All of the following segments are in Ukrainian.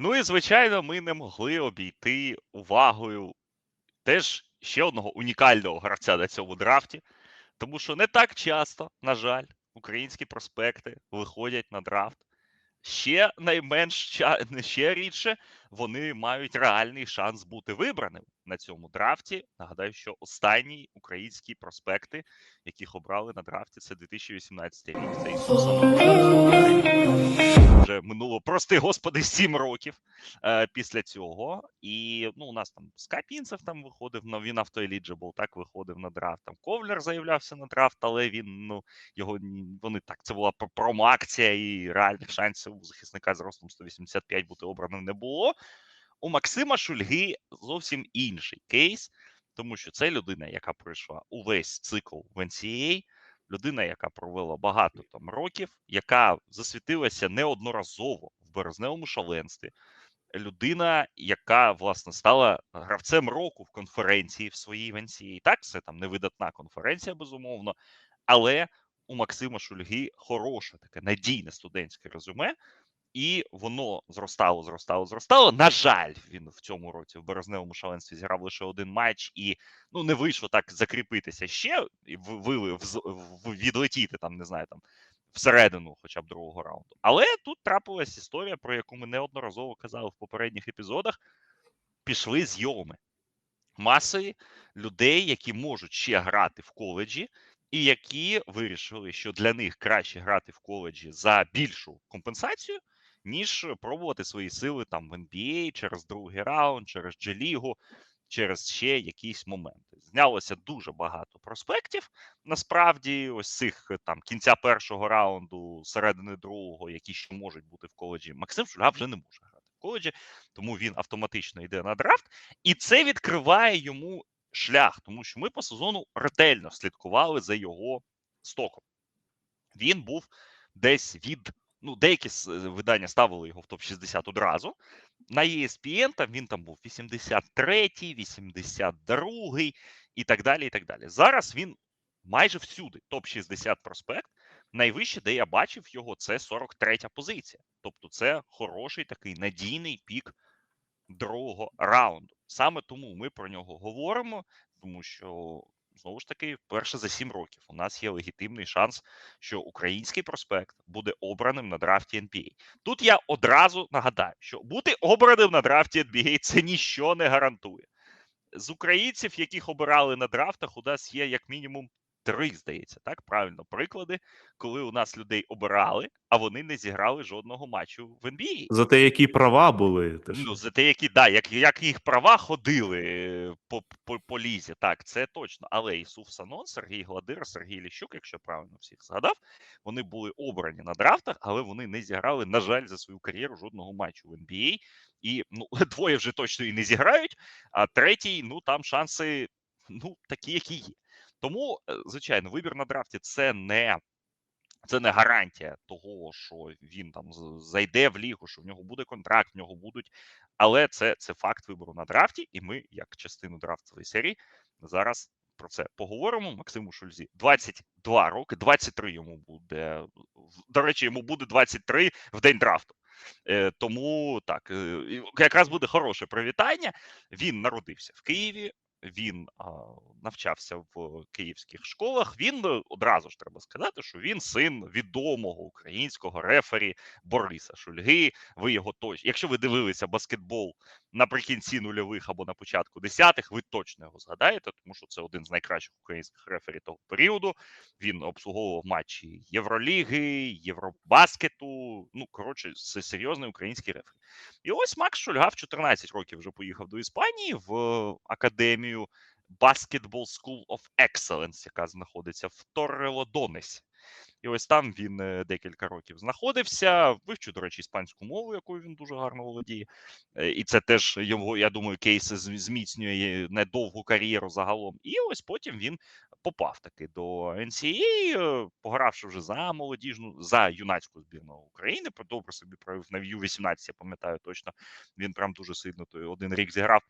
Ну і звичайно, ми не могли обійти увагою теж ще одного унікального гравця на цьому драфті, тому що не так часто, на жаль, українські проспекти виходять на драфт. Ще найменш ще рідше вони мають реальний шанс бути вибраним на цьому драфті. Нагадаю, що останні українські проспекти, яких обрали на драфті, це 2018 рік. Це Вже минуло, прости господи, сім років е, після цього. І ну, у нас там Скапінцев там виходив, но він автоеліджибл, так виходив на драфт. Там Ковлер заявлявся на драфт, але він ну його вони так. Це була пр- промо-акція, і реальних шансів у захисника з ростом 185 бути обраним не було. У Максима Шульги зовсім інший кейс, тому що це людина, яка пройшла увесь цикл в NCAA, людина, яка провела багато там років, яка засвітилася неодноразово в березневому шаленстві. Людина, яка власне стала гравцем року в конференції в своїй в NCAA. Так, це там невидатна конференція, безумовно, але у Максима Шульги хороше таке надійне студентське резюме, і воно зростало, зростало, зростало. На жаль, він в цьому році в березневому шаленстві зіграв лише один матч, і ну не вийшло так закріпитися ще і в- ви- в- відлетіти там, не знаю, там всередину, хоча б другого раунду. Але тут трапилась історія, про яку ми неодноразово казали в попередніх епізодах. Пішли зйоми маси людей, які можуть ще грати в коледжі, і які вирішили, що для них краще грати в коледжі за більшу компенсацію, ніж пробувати свої сили там в NBA через другий раунд, через G-лігу, через ще якісь моменти. Знялося дуже багато проспектів. Насправді, ось цих там кінця першого раунду, середини другого, які ще можуть бути в коледжі. Максим Шульга вже не може грати в коледжі, тому він автоматично йде на драфт, і це відкриває йому шлях, тому що ми по сезону ретельно слідкували за його стоком. Він був десь від. Ну, деякі видання ставили його в топ 60 одразу. На ESPN там він там був 83-й, 82-й і так далі. і так далі. Зараз він майже всюди, топ 60 проспект. Найвище, де я бачив його, це 43 позиція. Тобто, це хороший такий надійний пік другого раунду. Саме тому ми про нього говоримо, тому що знову ж таки, вперше за сім років у нас є легітимний шанс, що український проспект буде обраним на драфті NBA. Тут я одразу нагадаю, що бути обраним на драфті NBA це ніщо не гарантує. З українців, яких обирали на драфтах, у нас є як мінімум три, здається, так правильно приклади, коли у нас людей обирали, а вони не зіграли жодного матчу в NBA. За те, які права були. Ти. Ну, за те, які да, як, як їх права ходили е, по, по, по лізі, так, це точно. Але Ісуф Санон, Сергій Гладир, Сергій Ліщук, якщо правильно всіх згадав, вони були обрані на драфтах, але вони не зіграли, на жаль, за свою кар'єру жодного матчу в NBA. І ну, двоє вже точно і не зіграють, а третій, ну там шанси ну, такі, які є. Тому, е, звичайно, вибір на драфті це не це не гарантія того, що він там зайде в лігу, що в нього буде контракт, в нього будуть. Але це, це факт вибору на драфті, і ми, як частину драфтової серії, зараз про це поговоримо. Максиму Шульзі 22 роки, 23 йому буде. До речі, йому буде 23 в день драфту. Е, тому так, е, якраз буде хороше привітання. Він народився в Києві. Він навчався в київських школах. Він е, одразу ж треба сказати, що він син відомого українського рефері Бориса Шульги. Ви його точно, якщо ви дивилися баскетбол наприкінці нульових або на початку десятих, ви точно його згадаєте, тому що це один з найкращих українських рефері того періоду. Він обслуговував матчі Євроліги, Євробаскету. Ну коротше, це серйозний український рефері. І ось Макс Шульга в 14 років вже поїхав до Іспанії в е, академію Basketball School of Excellence, яка знаходиться в Торрелодонесі. І ось там він е, декілька років знаходився, вивчив, до речі, іспанську мову, якою він дуже гарно володіє. Е, І це теж його, я думаю, кейс зміцнює недовгу кар'єру загалом. І ось потім він попав таки до NCAA, е, погравши вже за молодіжну, за юнацьку збірну України. Добре собі провів на U18, я пам'ятаю точно. Він прям дуже сильно той один рік зіграв.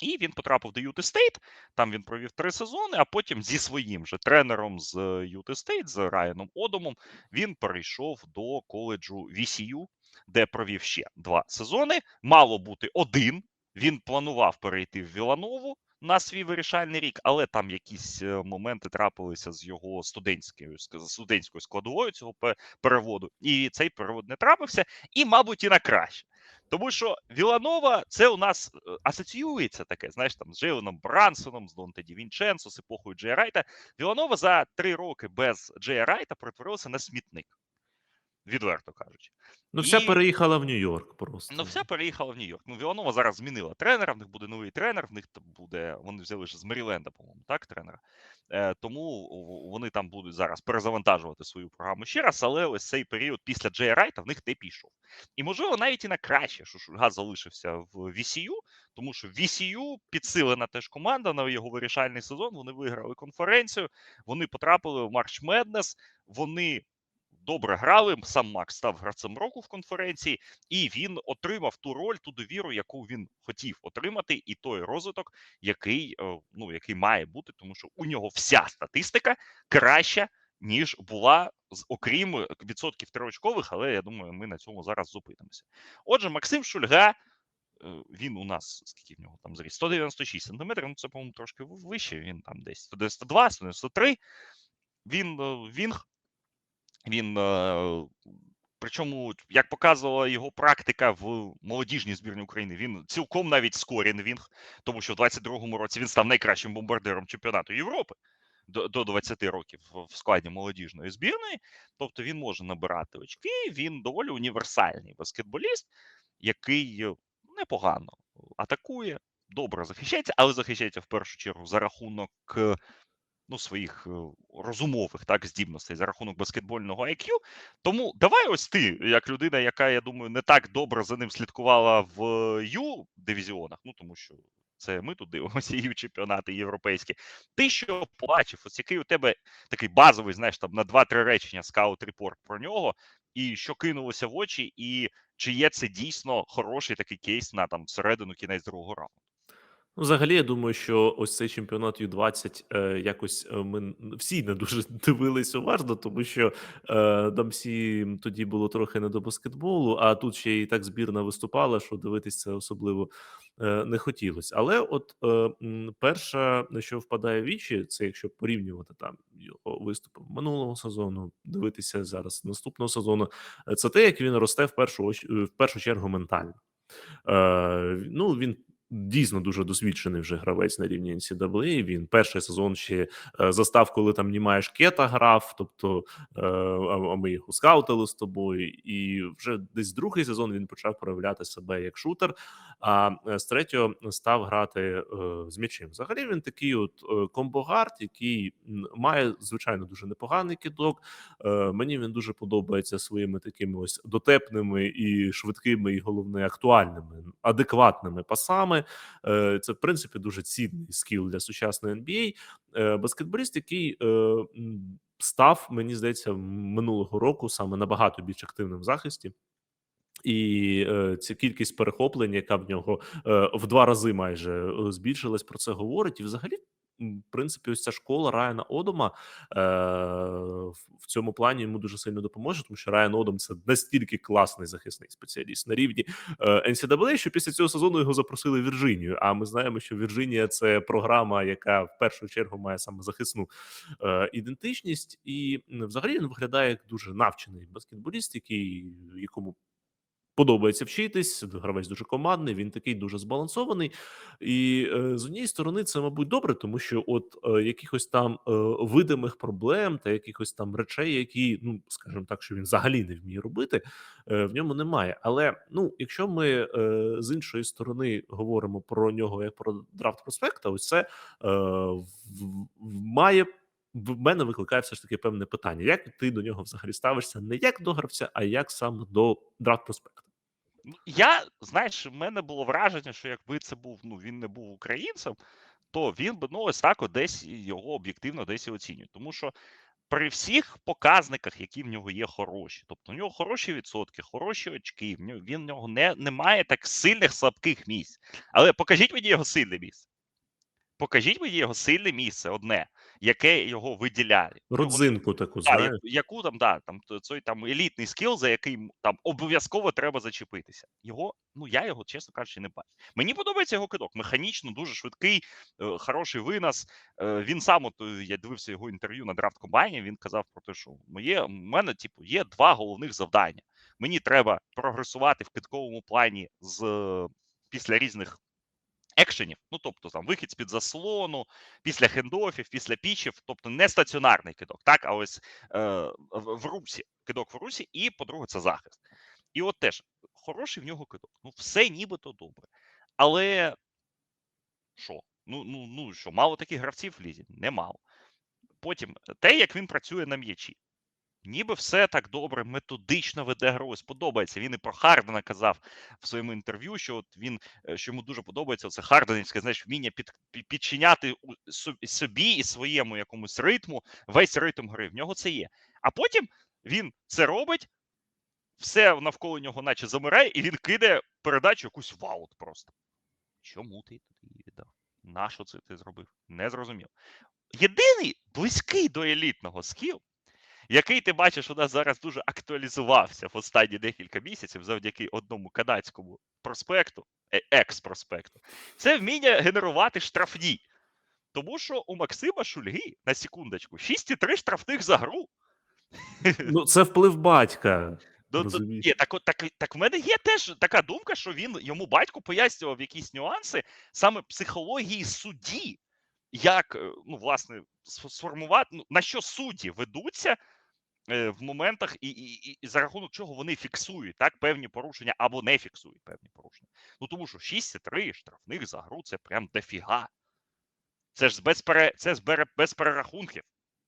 І він потрапив до Юти Стейт. Там він провів три сезони, а потім зі своїм же тренером з Юти Стейт, з Райаном Одомом, він перейшов до коледжу VCU. де провів ще два сезони. Мало бути один. Він планував перейти в Віланову на свій вирішальний рік, але там якісь е, моменти трапилися з його студентською студентською складовою цього переводу, і цей перевод не трапився, і, мабуть, і на краще. Тому що Віланова це у нас е, асоціюється таке, знаєш, там з Джейленом Брансоном, з Донте Ді Вінченсо, з епохою Джея Райта. Віланова за три роки без Джея Райта перетворилася на смітник, відверто кажучи. Ну, вся І- переїхала в Нью-Йорк просто. Ну, вся переїхала в Нью-Йорк. Ну, Віланова зараз змінила тренера, в них буде новий тренер, в них там буде. Вони взяли ж з Меріленда, по-моєму, так, тренера. Е, тому вони там будуть зараз перезавантажувати свою програму ще раз, але ось цей період після Джея Райта в них не пішов. І можливо навіть і на краще, що Шульга залишився в VCU, тому що VCU підсилена теж команда на його вирішальний сезон. Вони виграли конференцію, вони потрапили в Марч Меднес, вони. Добре грали. Сам Макс став гравцем року в конференції, і він отримав ту роль, ту довіру, яку він хотів отримати, і той розвиток, який е, ну який має бути, тому що у нього вся статистика краща, ніж була окрім е, відсотків триочкових, але я думаю, ми на цьому зараз зупинимося. Отже, Максим Шульга. е, Він у нас скільки в нього там зріс? 196 сантиметрів. Ну це по-моєму трошки вище. Він там десь 192, 193. Він е, він е, причому, як показувала його практика в молодіжній збірні України, він цілком навіть скорін він, тому що в 22-му році він став найкращим бомбардиром чемпіонату Європи до, до 20 років в в складі молодіжної збірної. Тобто він може набирати очки. Він доволі універсальний баскетболіст, який е, непогано атакує, добре захищається, але захищається в першу чергу за рахунок е, ну, своїх е, розумових так здібностей за рахунок баскетбольного IQ. Тому давай ось ти, як людина, яка, я думаю, не так добре за ним слідкувала в Ю дивізіонах, ну тому що це ми тут дивимося Ю чемпіонати європейські. Ти що побачив? Ось який у тебе такий базовий, знаєш, там на 2-3 речення скаут репорт про нього, і що кинулося в очі, і чи є це дійсно хороший такий кейс на там середину кінець другого раунду? Взагалі, я думаю, що ось цей чемпіонат Ю-20 е, якось е, ми всі не дуже дивились уважно, тому що е, там всі тоді було трохи не до баскетболу, а тут ще і так збірна виступала, що дивитись це особливо е, не хотілося. Але от е, перше, на що впадає в вічі, це якщо порівнювати там його виступи минулого сезону, дивитися зараз наступного сезону, е, це те, як він росте в першу оч- в першу чергу ментально. Е, ну, він дійсно дуже досвідчений вже гравець на рівні NCAA. Він перший сезон ще е, застав, коли там Німаєш Кета грав, тобто е, а ми його скаутили з тобою, і вже десь другий сезон він почав проявляти себе як шутер. А е, з третього став грати з м'ячем. Взагалі він такий, от комбогард, який має звичайно дуже непоганий кидок. Мені він дуже подобається своїми такими ось дотепними і швидкими, і головне актуальними, адекватними пасами. Е, Це в принципі дуже цінний скіл для сучасної NBA. Е, Баскетболіст, який е, став, мені здається, минулого року саме набагато більш активним в захисті. І е, ця кількість перехоплень, яка в нього е, в два рази майже збільшилась, про це говорить. І взагалі, принципі, ось ця школа Райана Одома е, в, цьому плані йому дуже сильно допоможе, тому що Райан Одом це настільки класний захисний спеціаліст на рівні е, NCAA, що після цього сезону його запросили в Вірджинію. А ми знаємо, що Вірджинія це програма, яка в першу чергу має саме захисну е, ідентичність, і взагалі він виглядає як дуже навчений баскетболіст, який якому подобається вчитись. Гравець дуже командний, він такий дуже збалансований. І е, з однієї сторони, це мабуть добре, тому що от е, якихось там е, видимих проблем та якихось там речей, які, ну скажімо так, що він взагалі не вміє робити, в ньому немає. Але ну, якщо ми з іншої сторони говоримо про нього як про драфт проспекта, ось це має. В мене викликає все ж таки певне питання: як ти до нього взагалі ставишся не як до гравця, а як саме до драфт проспекта? Я, знаєш, в мене було враження, що якби це був, ну він не був українцем, то він би ну ось так десь його об'єктивно десь і оцінює. Тому що при всіх показниках, які в нього є хороші, тобто в нього хороші відсотки, хороші очки, він в нього не, не має так сильних слабких місць. Але покажіть мені його сильне місце. Покажіть мені його сильне місце, одне, яке його виділяє. В нього Родзинку таку, знаєш. яку, яку там, да, там цей там елітний скіл, за який там обов'язково треба зачепитися. Його, ну я його, чесно кажучи, не бачу. Мені подобається його кидок. Механічно, дуже швидкий, е, хороший винос. Е, він сам, от е, я дивився його інтерв'ю на драфт комбайні. Він казав про те, що моє у мене, типу, є два головних завдання. Мені треба прогресувати в китковому плані з після різних. Екшенів, ну тобто там вихід з під заслону, після хендофів, після пічів, тобто не стаціонарний кидок, так, а ось е, в, русі, кидок в русі, і по-друге, це захист. І от теж хороший в нього кидок. Ну, все нібито добре. Але що? Ну, ну, ну що, мало таких гравців в лізі? Немало. Потім те, як він працює на м'ячі. Ніби все так добре, методично веде гру. Сподобається. Він і про Хардена казав в своєму інтерв'ю, що от він е, що йому дуже подобається це Харденівське, знаєш, вміння під, під- підчиняти собі і своєму якомусь ритму, весь ритм гри. В нього це є. А потім він це робить, все навколо нього, наче замирає, і він кидає передачу якусь в аут просто. Чому ти її віддав? Нащо це ти зробив? Не зрозумів. Єдиний близький до елітного скіл, який ти бачиш, у нас зараз дуже актуалізувався в останні декілька місяців завдяки одному канадському проспекту, е- екс-проспекту, це вміння генерувати штрафні. Тому що у Максима Шульги на секундочку 6,3 штрафних за гру. Ну, це вплив батька. Ну, то, ні, так, так, так в мене є теж така думка, що він йому батько пояснював якісь нюанси саме психології судді, як е, ну, власне сформувати, ну, на що судді ведуться в моментах, і, і, і, за рахунок чого вони фіксують так певні порушення або не фіксують певні порушення. Ну тому що 6,3 штрафних за гру це прям дофіга. Це ж без, пере, це ж без перерахунків.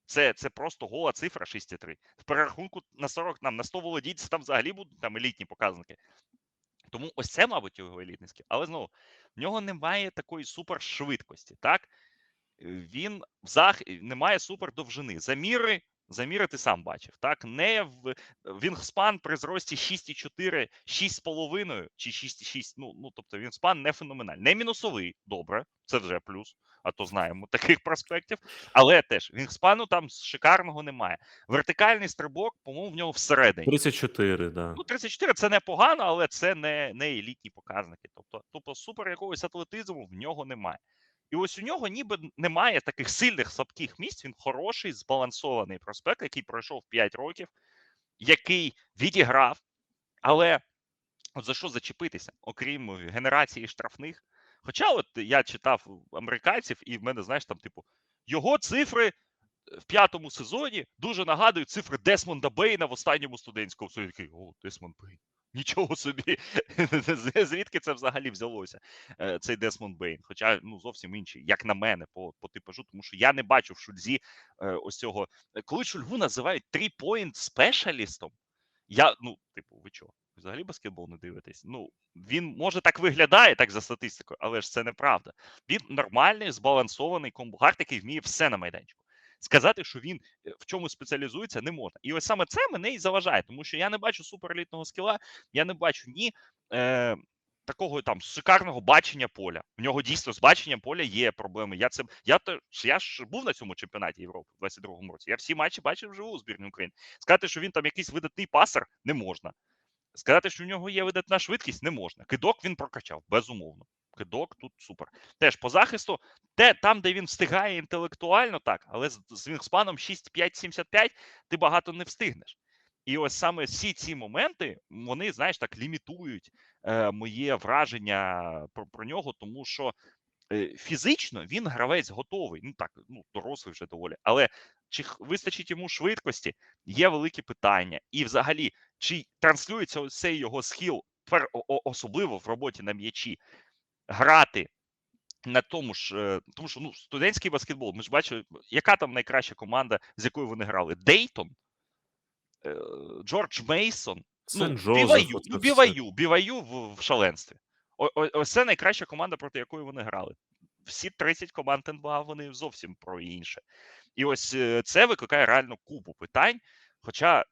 Це, це просто гола цифра 6,3. В перерахунку на 40, нам, на 100 володійців там взагалі будуть там елітні показники. Тому ось це, мабуть, його елітний скіл. Але знову, в нього немає такої супершвидкості, так? Е, Він в зах... немає супердовжини. Заміри, заміри ти сам бачив, так? Не в Вінгспан при зрості 6,4, 6,5 чи 6,6. Ну, ну, тобто Вінгспан не феноменальний. Не мінусовий, добре, це вже плюс, а то знаємо таких проспектів. Але теж Вінгспану там шикарного немає. Вертикальний стрибок, по-моєму, в нього всередині. 34, да. Ну, 34 це непогано, але це не, не елітні показники. Тобто, тобто супер якогось атлетизму в нього немає. І ось у нього ніби немає таких сильних слабких місць. Він хороший, збалансований проспект, який пройшов 5 років, який відіграв. Але от за що зачепитися, окрім генерації штрафних? Хоча, от я читав американців, і в мене, знаєш, там, типу, його цифри в п'ятому сезоні дуже нагадують цифри Десмонда Бейна в останньому студентському. Такий, О, Десмонд Бейн. Нічого собі, звідки це взагалі взялося, е, цей Десмонд Бейн. Хоча ну зовсім інший, як на мене, по, по типажу, тому що я не бачу в Шульзі е, ось цього. е, Коли Шульгу називають три-point спешалістом, я, ну, типу, ви чого? Взагалі баскетбол не дивитесь. Ну, він може так виглядає, так за статистикою, але ж це неправда. Він нормальний, збалансований комбугард, який вміє все на майданчику. Сказати, що він е, в чому спеціалізується, не можна. І ось саме це мене і заважає, тому що я не бачу суперелітного скіла, я не бачу ні е, такого там шикарного бачення поля. В нього дійсно з баченням поля є проблеми. Я це я теж я ж був на цьому чемпіонаті Європи в 22-му році. Я всі матчі бачив вживу у збірні України. Сказати, що він там якийсь видатний пасер, не можна. Сказати, що в нього є видатна швидкість, не можна. Кидок він прокачав, безумовно. Кидок тут супер. Теж по захисту, те, там, де він встигає інтелектуально, так, але з, з вінгспаном 6-5-75 ти багато не встигнеш. І ось саме всі ці моменти, вони, знаєш, так лімітують е, моє враження про, про нього, тому що е, фізично він гравець готовий. Ну так, ну дорослий вже доволі. Але чи вистачить йому швидкості, є великі питання. І взагалі, чи транслюється цей його схил, особливо в роботі на м'ячі, грати на тому ж, е, тому що ну, студентський баскетбол, ми ж бачили, яка там найкраща команда, з якою вони грали? Дейтон, е, Джордж Мейсон, ну, Біваю, ну. Біваю, Біваю в, в шаленстві. О, о, ось це найкраща команда, проти якої вони грали. Всі 30 команд НБА вони зовсім про інше. І ось е, це викликає реально купу питань. Хоча,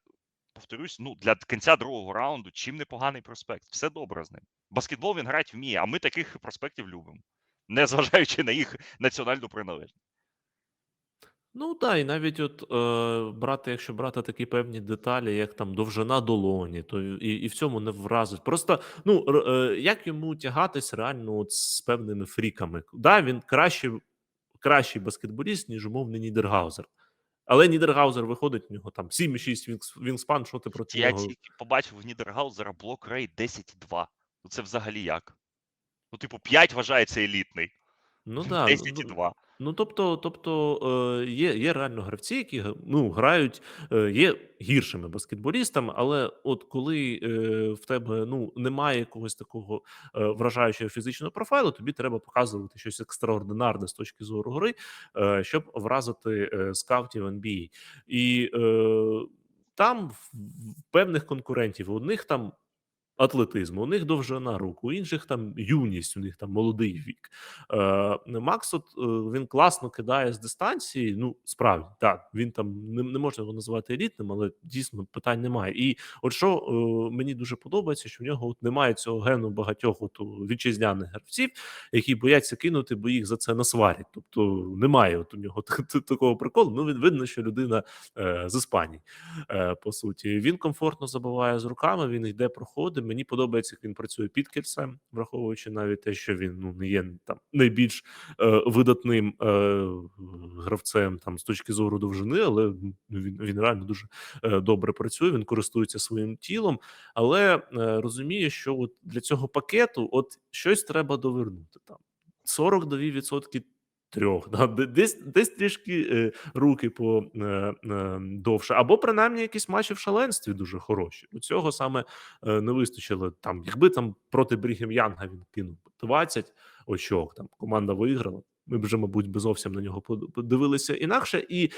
повторюсь, ну для кінця другого раунду чим непоганий проспект. Все добре з ним. Баскетбол він грати вміє, а ми таких проспектів любимо. незважаючи на їх національну приналежність. Ну так, і навіть от е, брати, якщо брати такі певні деталі, як там довжина долоні, то і, і в цьому не вразить. Просто ну е, як йому тягатись реально от з певними фріками? Да, він краще, кращий баскетболіст, ніж умовний Нідергаузер. Але Нідергаузер виходить, у нього там 7,6 вінгс- вінгспан, що ти проти Я нього? тільки побачив в Нідергаузера блок рейт 10,2. Ну це взагалі як? Ну, типу, 5 вважається елітний, Ну да, 10,2. Ну, тобто, тобто е, є, є реально гравці, які ну, грають, е, є гіршими баскетболістами, але от коли е, в тебе ну, немає якогось такого вражаючого фізичного профайлу, тобі треба показувати щось екстраординарне з точки зору гри, щоб вразити скаутів NBA. І там певних конкурентів у одних там. Атлетизм, у них довжина рук, у інших там юність, у них там молодий вік. Е, Макс, от, е, він класно кидає з дистанції. Ну, справді, так, він там не, не можна його називати елітним, але дійсно питань немає. І от що е, мені дуже подобається, що в нього от немає цього гену багатьох от, вітчизняних гравців, які бояться кинути, бо їх за це насварять. Тобто немає от у нього такого приколу. Ну, він видно, що людина е, з Іспанії, е, по суті. Він комфортно забиває з руками, він йде, проходить. Мені подобається, як він працює під кільцем, враховуючи навіть те, що він ну не є там найбільш е, видатним е, гравцем там з точки зору довжини, але він, він реально дуже е, добре працює. Він користується своїм тілом, але е, розуміє, що от для цього пакету от щось треба довернути там 42% трьох, да, десь десь трішки е, руки по е, е, або принаймні якісь матчі в шаленстві дуже хороші. У цього саме е, не вистачило там, якби там проти Брігем Янга він кинув 20 очок, там команда виграла. Ми б вже, мабуть, би зовсім на нього подивилися інакше, і е,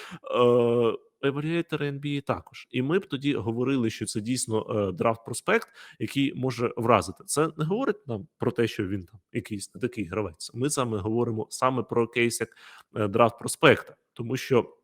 евалюєтори NBA також. І ми б тоді говорили, що це дійсно е, драфт проспект, який може вразити. Це не говорить нам про те, що він там якийсь не такий гравець. Ми саме говоримо саме про кейс як е, драфт проспекта, тому що.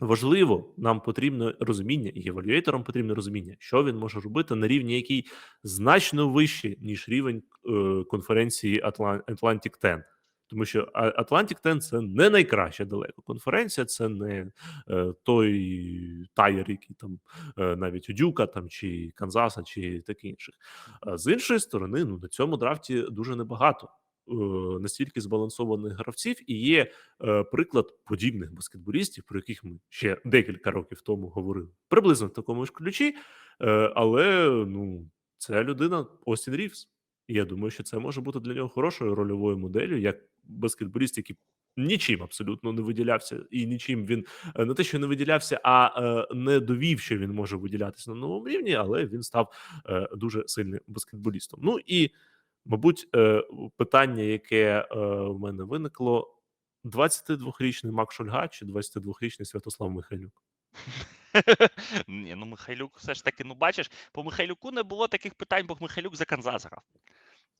Важливо, нам потрібно розуміння, і евалюєторам потрібно розуміння, що він може робити на рівні, який значно вищий, ніж рівень е, конференції Atlantic 10. Тому що Atlantic 10 – це не найкраща далеко конференція, це не е, той таєр, який там е, навіть у Дюка там чи Канзаса, чи таке інших. А з іншої сторони, ну на цьому драфті дуже небагато е, настільки збалансованих гравців, і є е, приклад подібних баскетболістів, про яких ми ще декілька років тому говорили, приблизно в такому ж ключі. Е, але ну, це людина Остін Рівс. І я думаю, що це може бути для нього хорошою рольовою моделлю, як баскетболіст, який нічим абсолютно не виділявся, і нічим він е, не те, що не виділявся, а е, не довів, що він може виділятися на новому рівні, але він став е, дуже сильним баскетболістом. Ну і, мабуть, е, питання, яке е, в мене виникло: 22-річний Мак Шульга чи 22-річний Святослав Михайлюк? Ні, ну Михайлюк все ж таки, ну бачиш, по Михайлюку не було таких питань, бо Михайлюк за Канзас грав.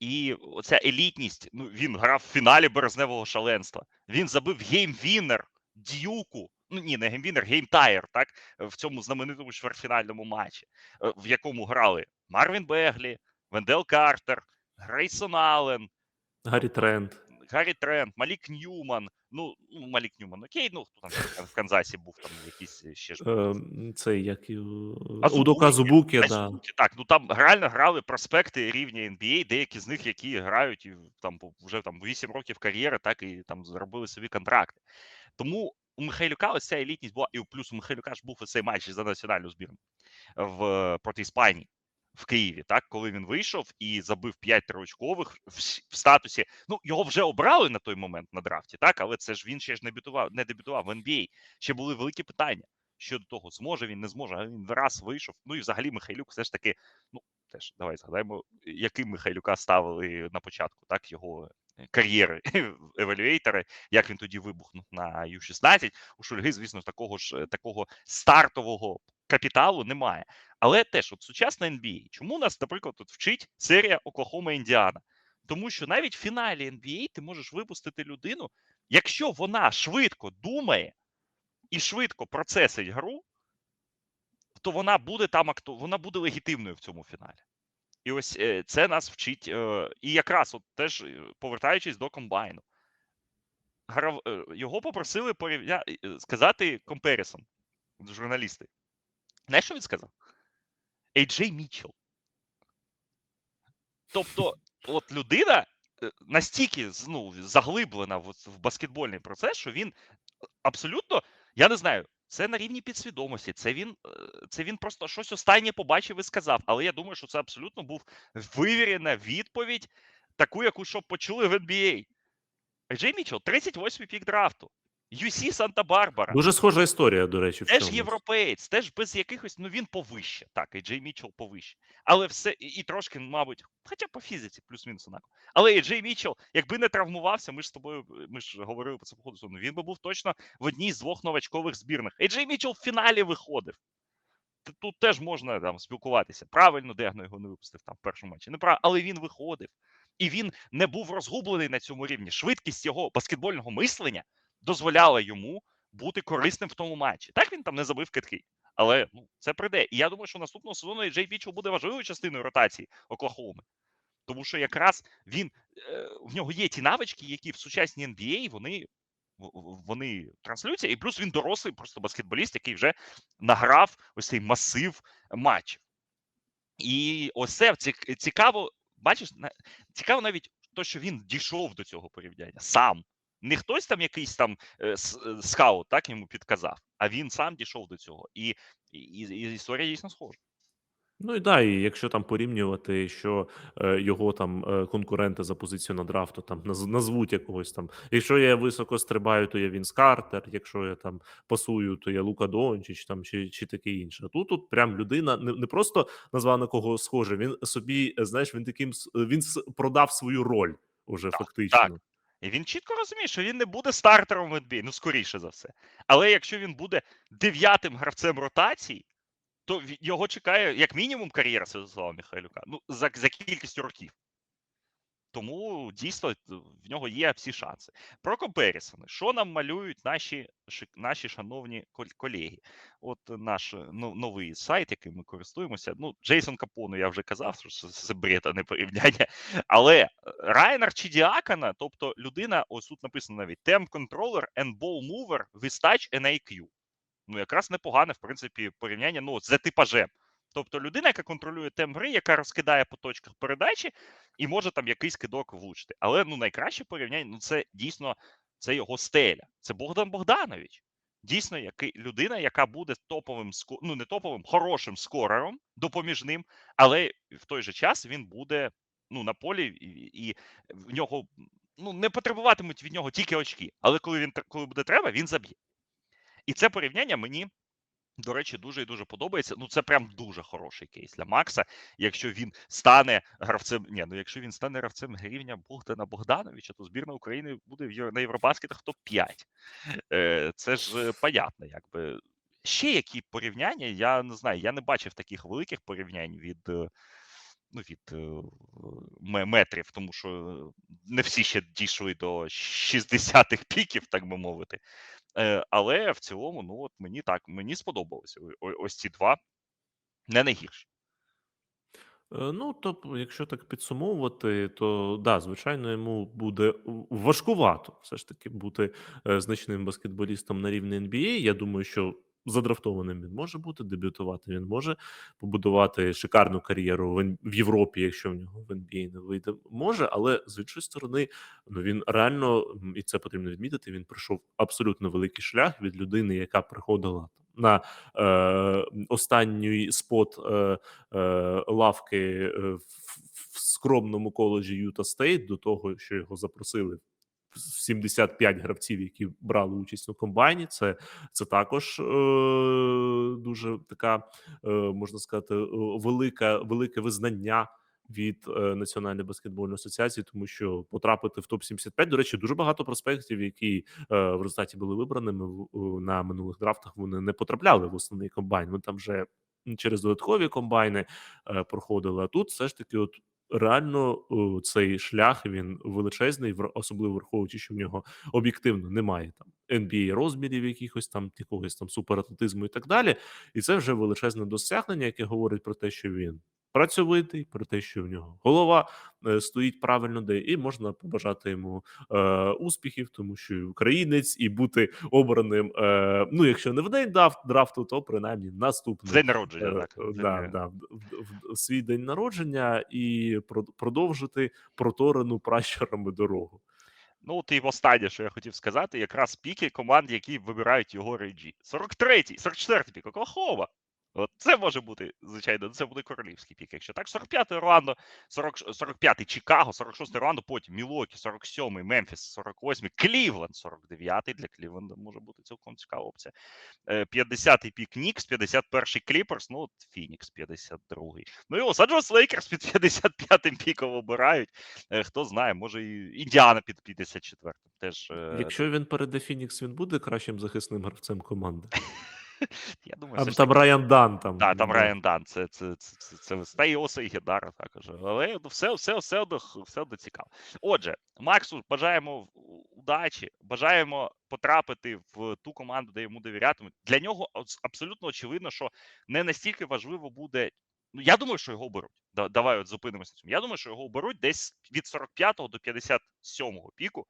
І оця елітність, ну він грав в фіналі березневого шаленства. Він забив геймвінер Дюку. Ну ні, не геймвінер, геймтайр, так в цьому знаменитому чвертьфінальному матчі, е, в якому грали Марвін Беглі, Вендел Картер, Грейсон Аллен, Гаррі Трент. Гаррі Трент, Малік Ньюман. Ну, ну Малік Ньюман, окей, ну хто там в Канзасі був там якийсь ще ж. Е, цей як і Удока Зубуки, да. Так, ну там реально грали проспекти рівня NBA, деякі з них, які грають і там вже там 8 років кар'єри, так і там зробили собі контракти. Тому у Михайлюка ось ця елітність була, і плюс у Михайлюка ж був цей матч за національну збірну в проти Іспанії. В Києві, так, коли він вийшов і забив 5 триочкових в, статусі. Ну, його вже обрали на той момент на драфті, так, але це ж він ще ж не дебютував, не дебютував в NBA. Ще були великі питання щодо того, зможе він, не зможе, а він раз вийшов. Ну і взагалі Михайлюк все ж таки, ну теж давай згадаємо, яким Михайлюка ставили на початку, так, його е, кар'єри евалюєйтори, як він тоді вибухнув на Ю-16. У Шульги, звісно, такого ж такого стартового капіталу немає. Але теж, от сучасна NBA, чому нас, наприклад, тут вчить серія Оклахома Індіана? Тому що навіть в фіналі NBA ти можеш випустити людину, якщо вона швидко думає і швидко процесить гру, то вона буде там акту... вона буде легітимною в цьому фіналі. І ось е, це нас вчить. Е, і якраз от теж е, повертаючись до комбайну, його попросили порівня... сказати комперісон журналісти. Знаєш, що він сказав? Ейджей Мітчелл. Тобто, от людина е, настільки ну, заглиблена в, в баскетбольний процес, що він абсолютно, я не знаю, це на рівні підсвідомості. Це він, е, це він просто щось останнє побачив і сказав. Але я думаю, що це абсолютно був вивірена відповідь, таку, яку щоб почули в NBA. Джей Мітчелл, 38-й пік драфту. UC Санта-Барбара. Дуже схожа історія, до речі, в Теж європеєць, теж без якихось, ну він повище. Так, і Джей Мітчелл повище. Але все, і, і трошки, мабуть, хоча по фізиці, плюс-мінус однаково. Але і Джей Мітчелл, якби не травмувався, ми ж з тобою, ми ж говорили по цьому ходу, ну, він би був точно в одній з двох новачкових збірних. І Джей Мітчелл в фіналі виходив. Тут теж можна там спілкуватися. Правильно, Дегно його не випустив там в першому матчі. Неправильно, але він виходив. І він не був розгублений на цьому рівні. Швидкість його баскетбольного мислення дозволяла йому бути корисним в тому матчі. Так він там не забив китки. Але ну, це прийде. І я думаю, що наступного сезону Джей Мітчелл буде важливою частиною ротації Оклахоми. Тому що якраз він е, в нього є ті навички, які в сучасній NBA вони, вони транслюються, і плюс він дорослий просто баскетболіст, який вже награв ось цей масив матчів. І ось це цікаво, бачиш, цікаво навіть то, що він дійшов до цього порівняння сам. Не хтось там якийсь там е, е, скаут так йому підказав, а він сам дійшов до цього. І, і, і історія дійсно схожа. Ну і да, і якщо там порівнювати, що е, його там е, конкуренти за позицію на драфту там наз, назвуть якогось там. Якщо я високо стрибаю, то я Вінс Картер, якщо я там пасую, то я Лука Дончич там чи, чи таке інше. Тут тут прям людина не, не просто назвав на кого схоже. Він собі, е, знаєш, він таким він продав свою роль уже Так, фактично. так. І він чітко розуміє, що він не буде стартером в NBA, ну скоріше за все. Але якщо він буде дев'ятим гравцем ротації, то його чекає як мінімум кар'єра Святослава Михайлюка. Ну, за, за кількістю років. Тому дійсно в нього є всі шанси. Про комперісони. Що нам малюють наші, наші шановні кол- колеги? От наш е, новий сайт, яким ми користуємося. Ну, Джейсон Капону, я вже казав, що це- бред, не порівняння. Але е, Райнер Чідіакана, тобто людина, ось тут написано навіть Temp Controller and Ball Mover and IQ. Ну, якраз непогане, в принципі, порівняння ну, за типажем. Тобто людина, яка контролює темп гри, яка розкидає по точках передачі і може там якийсь кидок влучити. Але ну найкраще порівняння ну це дійсно це його стеля. Це Богдан Богданович. Дійсно, який людина, яка буде топовим ну не топовим, хорошим скорером, допоміжним, але в той же час він буде ну на полі і, і в нього ну не потребуватимуть від нього тільки очки. Але коли він коли буде треба, він заб'є. І це порівняння мені. До речі, дуже і дуже подобається. Ну, це прям дуже хороший кейс для Макса. Якщо він стане гравцем, ні, ну якщо він стане гравцем рівня Богдана Богдановича, то збірна України буде в на Євробаскетах топ-5. Е, Це ж е, понятно, якби. Ще які порівняння, я не знаю, я не бачив таких великих порівнянь від. е, Ну, від метрів, тому що не всі ще дійшли до 60-х піків, так би мовити. Е, але в цілому, ну от мені так, мені сподобалося. Ось ці два не найгірші. Е, Ну, тобто, якщо так підсумовувати, то да, звичайно, йому буде важкувато все ж таки бути е, значним баскетболістом на рівні NBA. Я думаю, що задрафтованим він може бути, дебютувати він може побудувати шикарну кар'єру в, Європі, якщо в нього в NBA не вийде, може. Але з іншої сторони, ну він реально, і це потрібно відмітити. Він пройшов абсолютно великий шлях від людини, яка приходила на е, останній спот. Е, е, лавки е, в, в скромному коледжі Юта Стейт до того, що його запросили 75 гравців, які брали участь у комбайні. Це, це також е, дуже така, е, можна сказати, е, велика, велике визнання. Від е, Національної баскетбольної асоціації, тому що потрапити в топ 75 до речі, дуже багато проспектів, які е, в результаті були вибраними на минулих драфтах. Вони не потрапляли в основний комбайн. Вони там вже через додаткові комбайни проходили. А тут все ж таки, от реально цей шлях він величезний, особливо враховуючи, що в нього об'єктивно немає там NBA розмірів, якихось там якогось там суператлетизму і так далі. І це вже величезне досягнення, яке говорить про те, що він працьовитий, про те, що в нього голова е, стоїть правильно де, і можна побажати йому е, успіхів, тому що і українець і бути обраним. Е, ну, якщо не в день драф, драфту, то принаймні наступний день народження, Е, так. да, не- да, в, в, в свій день народження і продовжити проторену пращурами дорогу. Ну, от і останнє, що я хотів сказати, якраз піки команд, які вибирають його рейджі. 43-й, 44-й пік Оклахома. От це може бути, звичайно, це буде королівський пік. Якщо так, 45-й Орландо, 40, 45-й Чикаго, 46-й Орландо, потім Мілокі, 47-й Мемфіс, 48-й Клівленд, 49-й. Для Клівленда може бути цілком цікава опція. Е, 50-й пік Нікс, 51-й Кліперс, ну, от Фінікс 52-й. Ну і Лос-Анджелес Лейкерс під 55-м піком обирають. Е, Хто знає, може і Індіана під 54-м теж. е, Якщо він перейде Фінікс, він буде кращим захисним гравцем команди. я думаю, А там таки- Райан Дан там. Так, там. Райан Дан, це, це, це, це, це, це та і Оса і Гедара також. Але ну, все, все, все, все одно цікаво. Отже, Максу бажаємо удачі, бажаємо потрапити в ту команду, де йому довірятимуть. Для нього абсолютно очевидно, що не настільки важливо буде. Ну, я думаю, що його оберуть. Да- Давай от зупинимося на цьому. Я думаю, що його оберуть десь від 45 до 57 піку.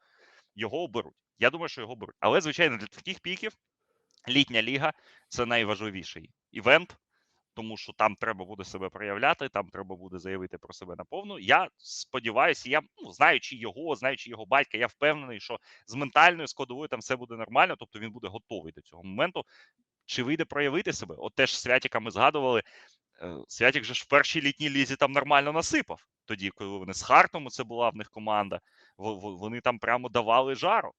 Його оберуть. Я думаю, що його оберуть. Але, звичайно, для таких піків літня ліга це найважливіший івент, тому що там треба буде себе проявляти, там треба буде заявити про себе наповну. Я сподіваюся, я ну, знаючи його, знаючи його батька, я впевнений, що з ментальною складовою там все буде нормально, тобто він буде готовий до цього моменту. Чи вийде проявити себе? От теж Святіка ми згадували. е, Святік же ж в першій літній лізі там нормально насипав. Тоді, коли вони з Хартом, це була в них команда. во- во- Вони там прямо давали жару.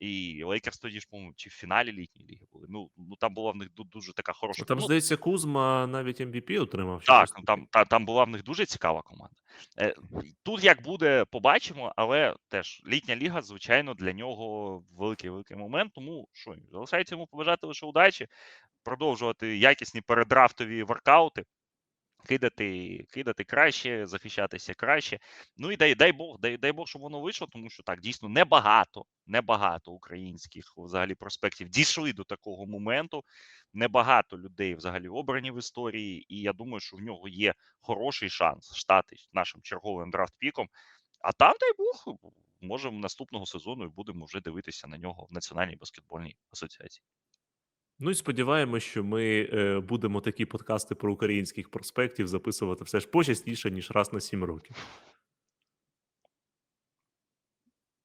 І Лейкерс тоді ж, по-моєму, чи в фіналі літньої ліги були. Ну, ну там була в них дуже така хороша Там, здається, Кузма навіть MVP отримав. так, ну там, та, там була в них дуже цікава команда. Е, тут як буде, побачимо, але теж літня ліга, звичайно, для нього великий великий момент. Тому що залишається йому побажати лише удачі, продовжувати якісні передрафтові воркаути, кидати, кидати краще, захищатися краще. Ну і дай, дай Бог, дай, дай Бог, щоб воно вийшло, тому що так дійсно небагато, небагато українських взагалі проспектів дійшли до такого моменту. Небагато людей взагалі обрані в історії, і я думаю, що в нього є хороший шанс стати нашим черговим драфт-піком. А там, дай Бог, може наступного сезону і будемо вже дивитися на нього в Національній баскетбольній асоціації. Ну і сподіваємось, що ми е, будемо такі подкасти про українських проспектів записувати все ж почастіше, ніж раз на сім років.